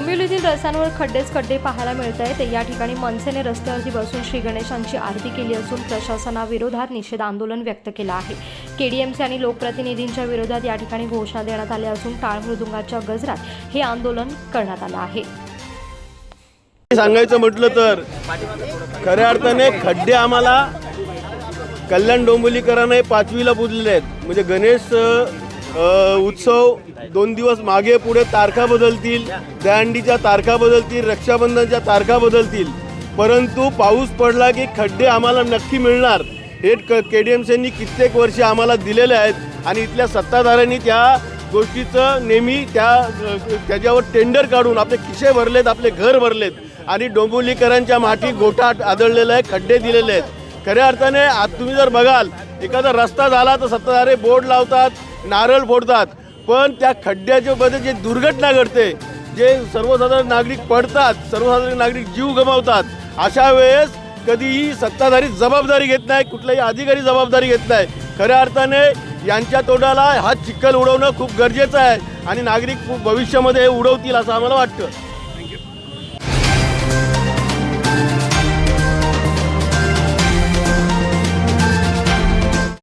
डोंबिवलीतील रस्त्यांवर खड्डेच खड्डे पाहायला मिळत आहेत. या ठिकाणी मनसेने रस्त्यावरती बसून श्री गणेशांची आरती केली असून प्रशासनाविरोधात निषेध आंदोलन व्यक्त केलं आहे. केडीएमसी आणि लोकप्रतिनिधींच्या विरोधात या ठिकाणी घोषणा देण्यात आल्या असून टाळ मृदुंगाच्या गजरात हे आंदोलन करण्यात आलं आहे. सांगायचं म्हटलं तर खऱ्या अर्थाने खड्डे आम्हाला कल्याण डोंबिवलीकरांना पाचवीला पुजलेले आहेत. म्हणजे गणेश उत्सव दोन दिवस मागे पुढे तारखा बदलतील दहंडीच्या तारखा बदलतील रक्षाबंधनच्या तारखा बदलतील. परंतु पाऊस पडला की खड्डे आम्हाला नक्की मिळणार. हे क के डी एम सीनी कित्येक वर्षे आम्हाला दिलेले आहेत आणि इथल्या सत्ताधाऱ्यांनी त्या गोष्टीचं नेहमी त्या त्याच्यावर टेंडर काढून आपले खिसे भरलेत आपले घर भरलेत आणि डोंबिवलीकरांच्या माठी गोठा आदळलेला आहे खड्डे दिलेले आहेत. खऱ्या अर्थाने आज तुम्ही जर बघाल एखादा रस्ता झाला तर सत्ताधारे बोर्ड लावतात नारळ फोडतात. पण त्या खड्ड्याच्या मध्ये जे दुर्घटना घडते जे सर्वसाधारण नागरिक पडतात सर्वसाधारण नागरिक जीव गमावतात अशा वेळेस कधीही सत्ताधारी जबाबदारी घेत नाही कुठलाही अधिकारी जबाबदारी घेत नाही. खऱ्या अर्थाने यांच्या तोंडाला हा चिखल उडवणं खूप गरजेचं आहे आणि नागरिक भविष्यामध्ये हे उडवतील असं आम्हाला वाटतं. थँक्यू